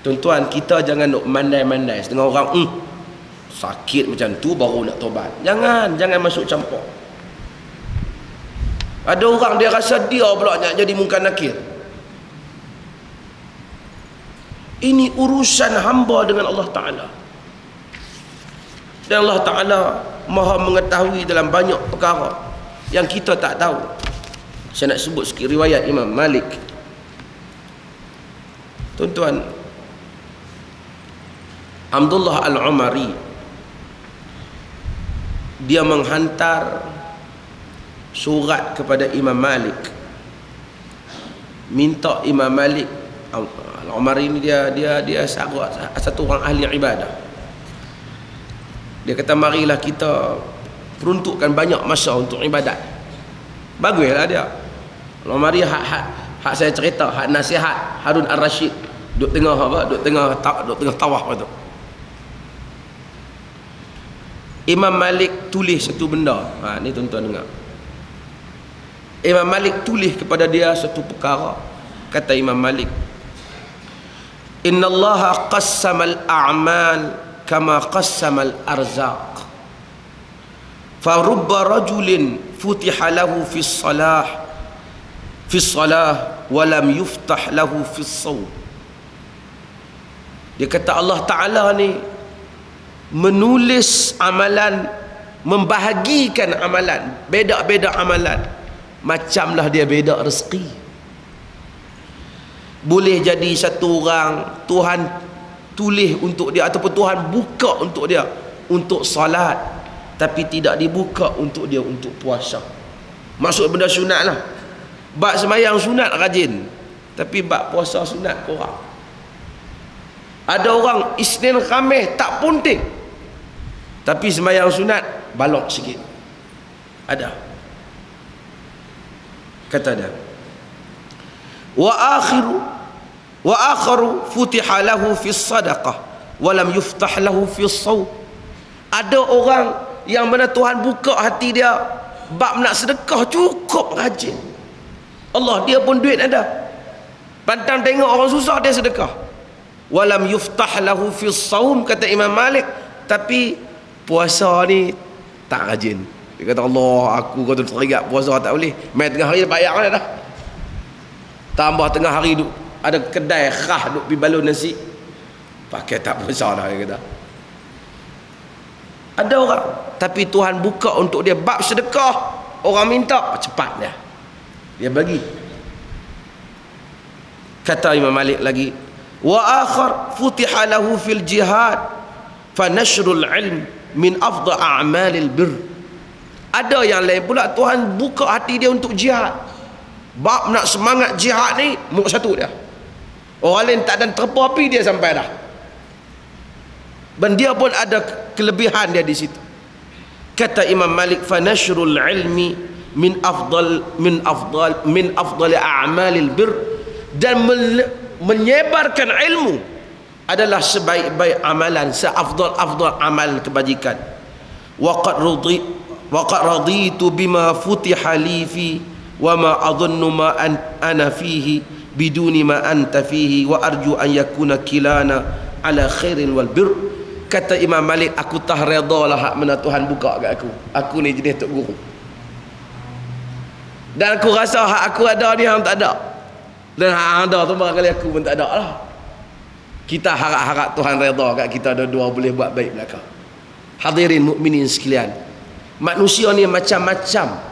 tuan-tuan kita jangan nak mandai-mandai setengah orang hmm, sakit macam tu baru nak tobat jangan jangan masuk campur. Ada orang dia rasa dia pula nak jadi mungkar nakir. Ini urusan hamba dengan Allah Ta'ala. Dan Allah Ta'ala maha mengetahui dalam banyak perkara yang kita tak tahu. Saya nak sebut sikit riwayat Imam Malik. Tuan-tuan Abdullah Al-Umari dia menghantar surat kepada Imam Malik. Minta Imam Malik Al-Umari ini dia dia dia satu orang ahli ibadah. Dia kata marilah kita peruntukkan banyak masa untuk ibadat. Baguslah dia. Al-Umari hak, hak, hak saya cerita hak nasihat Harun Ar-Rashid. Duduk tengah apa duduk tengah duduk tengah tawaf tu Imam Malik tulis satu benda. Ha, ni tuan-tuan dengar. Imam Malik tulis kepada dia satu perkara. Kata Imam Malik Inna Allah qassama al-a'mal kama qassama al-arzaq farubba rajulin futiha lahu fi salah fi salah walam yuftah lahu fi sawm dia kata Allah Ta'ala ni menulis amalan membahagikan amalan beda-beda amalan macamlah dia beda rezeki. Boleh jadi satu orang Tuhan tulis untuk dia ataupun Tuhan buka untuk dia untuk salat tapi tidak dibuka untuk dia untuk puasa. Maksud benda sunat lah. Bak semayang sunat rajin tapi bak puasa sunat kurang. Ada orang Isnin Khamis tak punting tapi sembahyang sunat balok sikit. Ada. Kata dia. Wa akhiru wa akharu futiha lahu fi sadaqah wa lam yuftah lahu fi saw ada orang yang mana Tuhan buka hati dia bab nak sedekah cukup rajin. Allah dia pun duit ada. Pantang tengok orang susah dia sedekah. Walam yuftah lahu fi saum kata Imam Malik. Tapi puasa ni tak rajin. Dia kata Allah aku kata teringat puasa tak boleh. Main tengah hari bayar kan dah? Tambah tengah hari duk ada kedai khah duk pergi balon nasi. Pakai tak puasa dah dia kata. Ada orang tapi Tuhan buka untuk dia bab sedekah. Orang minta cepat dia. Dia bagi. Kata Imam Malik lagi wa akhar futiha lahu fil jihad fa nashrul ilm min afdha a'malil bir ada yang lain pula Tuhan buka hati dia untuk jihad. Bab nak semangat jihad ni muk satu dia. Orang lain tak ada terpa api dia sampai dah. Dan dia pun ada kelebihan dia di situ. Kata Imam Malik fa nashrul ilmi min afdal min afdal min afdal a'malil bir dan menyebarkan ilmu adalah sebaik-baik amalan seafdal-afdal amal kebajikan. Waqad radi waqad raditu bima futiha li fi wa ma adhunnu ma an ana fihi biduni ma anta fihi wa arju an yakuna kilana ala khairin wal bir. Kata Imam Malik aku tak redha lah hak mana Tuhan buka kat aku. Aku ni jenis tok guru. Dan aku rasa hak aku ada ni hang tak ada. Dan hak ada tu barangkali aku pun tak ada lah kita harap-harap Tuhan redha kat kita dua-dua boleh buat baik belakang. Hadirin mukminin sekalian manusia ni macam-macam.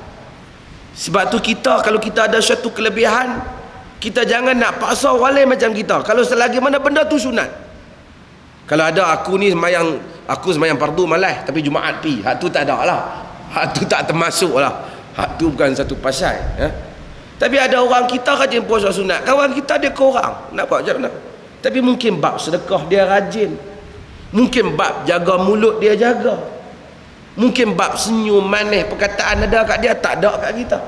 Sebab tu kita kalau kita ada satu kelebihan kita jangan nak paksa orang lain macam kita. Kalau selagi mana benda tu sunat. Kalau ada aku ni semayang aku semayang fardu malas tapi Jumaat pi hak tu tak ada lah. Hak tu tak termasuk lah. Hak tu bukan satu pasal ya? tapi ada orang kita rajin puasa sunat kawan kita dia kurang nak buat macam mana tapi mungkin bab sedekah dia rajin. Mungkin bab jaga mulut dia jaga. Mungkin bab senyum manis perkataan ada kat dia tak ada kat kita.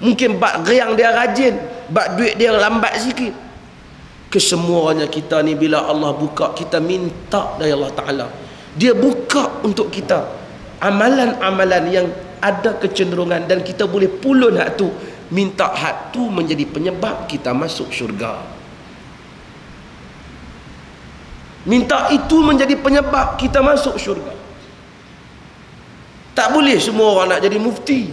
Mungkin bab riang dia rajin bab duit dia lambat sikit. Kesemuanya kita ni bila Allah buka kita minta dari Allah Ta'ala. Dia buka untuk kita amalan-amalan yang ada kecenderungan dan kita boleh pulun hak tu. Minta hak tu menjadi penyebab kita masuk syurga minta itu menjadi penyebab kita masuk syurga. Tak boleh semua orang nak jadi mufti.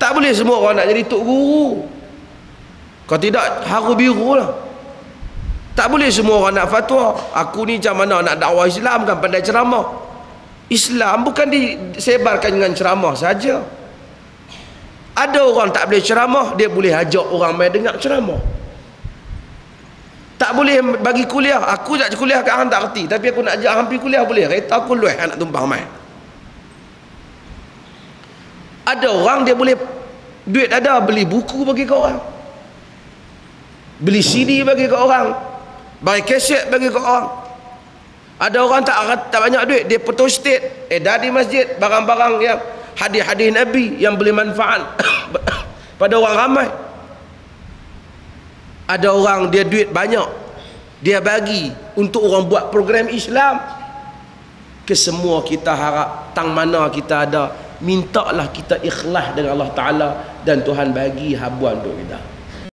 Tak boleh semua orang nak jadi tok guru. Kalau tidak haru biru lah. Tak boleh semua orang nak fatwa. Aku ni macam mana nak dakwah Islam kan pandai ceramah. Islam bukan disebarkan dengan ceramah saja. Ada orang tak boleh ceramah dia boleh ajak orang main dengar ceramah boleh bagi kuliah. Aku nak kuliah kat hang tak reti. Tapi aku nak ajak hang pergi kuliah boleh. Kereta aku lueh nak tumpang mai. Ada orang dia boleh duit ada beli buku bagi kau orang. Beli CD bagi kau orang. Bagi kaset bagi kau orang. Ada orang tak tak banyak duit. Dia foto state. Eh dah di masjid barang-barang yang hadis-hadis Nabi yang boleh manfaat. Pada orang ramai. Ada orang dia duit banyak dia bagi untuk orang buat program Islam. Ke semua kita harap tang mana kita ada mintalah kita ikhlas dengan Allah Ta'ala dan Tuhan bagi habuan untuk kita